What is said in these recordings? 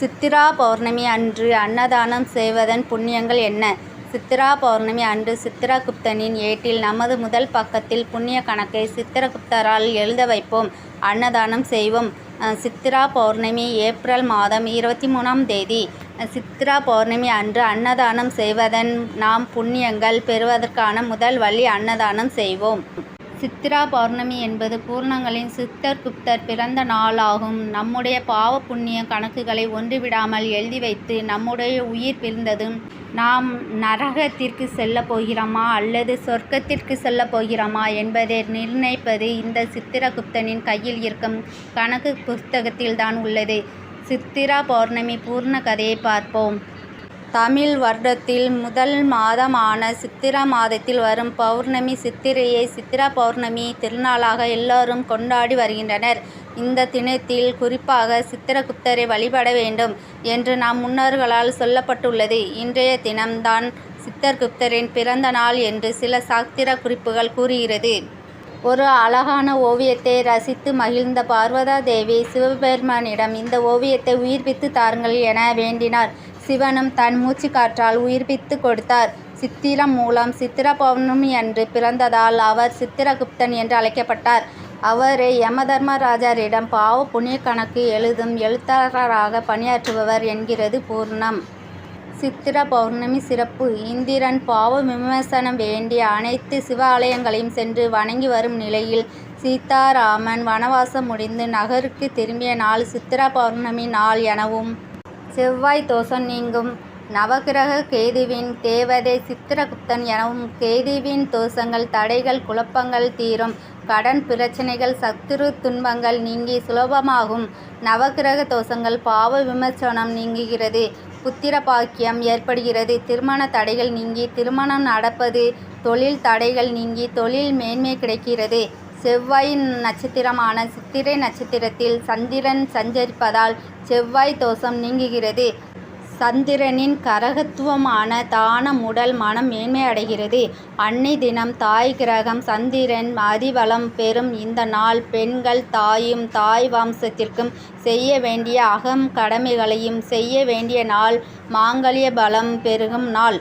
சித்திரா பௌர்ணமி அன்று அன்னதானம் செய்வதன் புண்ணியங்கள் என்ன? சித்திரா பௌர்ணமி அன்று சித்திரகுப்தனின் ஏட்டில் நமது முதல் பக்கத்தில் புண்ணிய கணக்கை சித்திரகுப்தரால் எழுத வைப்போம். அன்னதானம் செய்வோம். சித்திரா பௌர்ணமி ஏப்ரல் மாதம் இருபத்தி மூணாம் தேதி. சித்திரா பௌர்ணமி அன்று அன்னதானம் செய்வதன் நாம் புண்ணியங்கள் பெறுவதற்கான முதல் வழி அன்னதானம் செய்வோம். சித்திரா பௌர்ணமி என்பது பூரணங்களின் சித்திரகுப்தர் பிறந்த நாள் ஆகும். நம்முடைய பாவ புண்ணிய கணக்குகளை ஒன்றுவிடாமல் எழுதி வைத்து நம்முடைய உயிர் பிரிந்ததும் நாம் நரகத்திற்கு செல்லப் போகிறோமா அல்லது சொர்க்கத்திற்கு செல்லப் போகிறோமா என்பதை நிர்ணயிப்பது இந்த சித்திரகுப்தனின் கையில் இருக்கும் கணக்கு புஸ்தகத்தில்தான் உள்ளது. சித்திரா பௌர்ணமி பூர்ண கதையை பார்ப்போம். தமிழ் வருடத்தில் முதல் மாதமான சித்திரா மாதத்தில் வரும் பௌர்ணமி சித்திரையை சித்திரா பௌர்ணமி திருநாளாக எல்லோரும் கொண்டாடி வருகின்றனர். இந்த தினத்தில் குறிப்பாக சித்திரகுப்தரை வழிபட வேண்டும் என்று நம் முன்னோர்களால் சொல்லப்பட்டுள்ளது. இன்றைய தினம் தான் பிறந்த நாள் என்று சில சாஸ்திர குறிப்புகள் கூறுகிறது. ஒரு அழகான ஓவியத்தை ரசித்து மகிழ்ந்த பார்வதா தேவி சிவபெருமானிடம் இந்த ஓவியத்தை உயிர்ப்பித்து தாருங்கள் என வேண்டினார். சிவனும் தன் மூச்சுக்காற்றால் உயிர்ப்பித்து கொடுத்தார். சித்திரம் மூலம் சித்திர பௌர்ணமி அன்று பிறந்ததால் அவர் சித்திரகுப்தன் என்று அழைக்கப்பட்டார். அவரே யமதர்மராஜரிடம் பாவ புண்ணிய கணக்கு எழுதும் எழுத்தாளராக பணியாற்றுபவர் என்கிறது பூர்ணம் சித்திர பௌர்ணமி சிறப்பு இந்திரன் பாவ விமர்சனம் வேண்டிய அனைத்து சிவாலயங்களையும் சென்று வணங்கி வரும் நிலையில் சீதாராமன் வனவாசம் முடிந்து நகருக்கு திரும்பிய நாள் சித்திர பௌர்ணமி நாள் எனவும் செவ்வாய் தோஷம் நீங்கும். நவக்கிரக கேதுவின் தேவதை சித்திரகுப்தன் எனவும் கேதுவின் தோஷங்கள் தடைகள் குழப்பங்கள் தீரும். கடன் பிரச்சனைகள் சத்துரு துன்பங்கள் நீங்கி சுலபமாகும். நவக்கிரக தோஷங்கள் பாவ விமர்சனம் நீங்குகிறது. புத்திர பாக்கியம் ஏற்படுகிறது. திருமண தடைகள் நீங்கி திருமணம் நடப்பது தொழில் தடைகள் நீங்கி தொழில் மேன்மை கிடைக்கிறது. செவ்வாயின் நட்சத்திரமான சித்திரை நட்சத்திரத்தில் சந்திரன் சஞ்சரிப்பதால் செவ்வாய் தோஷம் நீங்குகிறது சந்திரனின் கரகத்துவமான தானம் உடல் மனம் மேன்மையடைகிறது அன்னை தினம் தாய் கிரகம் சந்திரன் அதிபலம் பெறும் இந்த நாள் பெண்கள் தாயும் தாய் வம்சத்திற்கும் செய்ய வேண்டிய அகம் கடமைகளையும் செய்ய வேண்டிய நாள் மாங்கல்ய பலம் பெருகும் நாள்.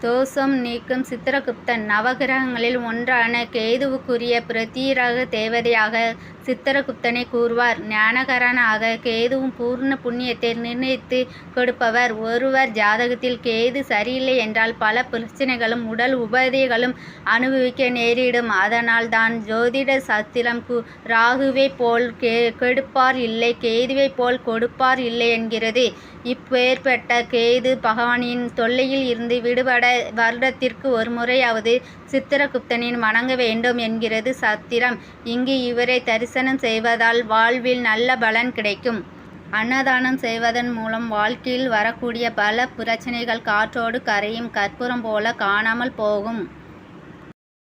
தோஷம் நீக்கும் சித்திரகுப்தன் நவகிரகங்களில் ஒன்றான கேதுவுக்குரிய பிரதீரக தேவதையாக சித்திரகுப்தனை கூறுவார் ஞானகரனாக கேதுவும் பூர்ண புண்ணியத்தை நிர்ணயித்து கொடுப்பவர். ஒருவர் ஜாதகத்தில் கேது சரியில்லை என்றால் பல பிரச்சனைகளும் உடல் உபதைகளும் அனுபவிக்க நேரிடும். அதனால் தான் ஜோதிட சாஸ்திரம் ராகுவைப் போல் கெடுப்பார் இல்லை கேதுவை போல் கொடுப்பார் இல்லை என்கிறது. இப்பேற்பட்ட கேது பகவானின் தொல்லையில் இருந்து விடுபட வருடத்திற்கு ஒரு முறையாவது சித்திரகுப்தனின் வணங்க வேண்டும் என்கிறது சத்திரம் இங்கு இவரை தரிசனம் செய்வதால் வாழ்வில் நல்ல பலன் கிடைக்கும். அன்னதானம் செய்வதன் மூலம் வாழ்க்கையில் வரக்கூடிய பல பிரச்சனைகள் காற்றோடு கரையும் கற்பூரம் போல காணாமல் போகும்.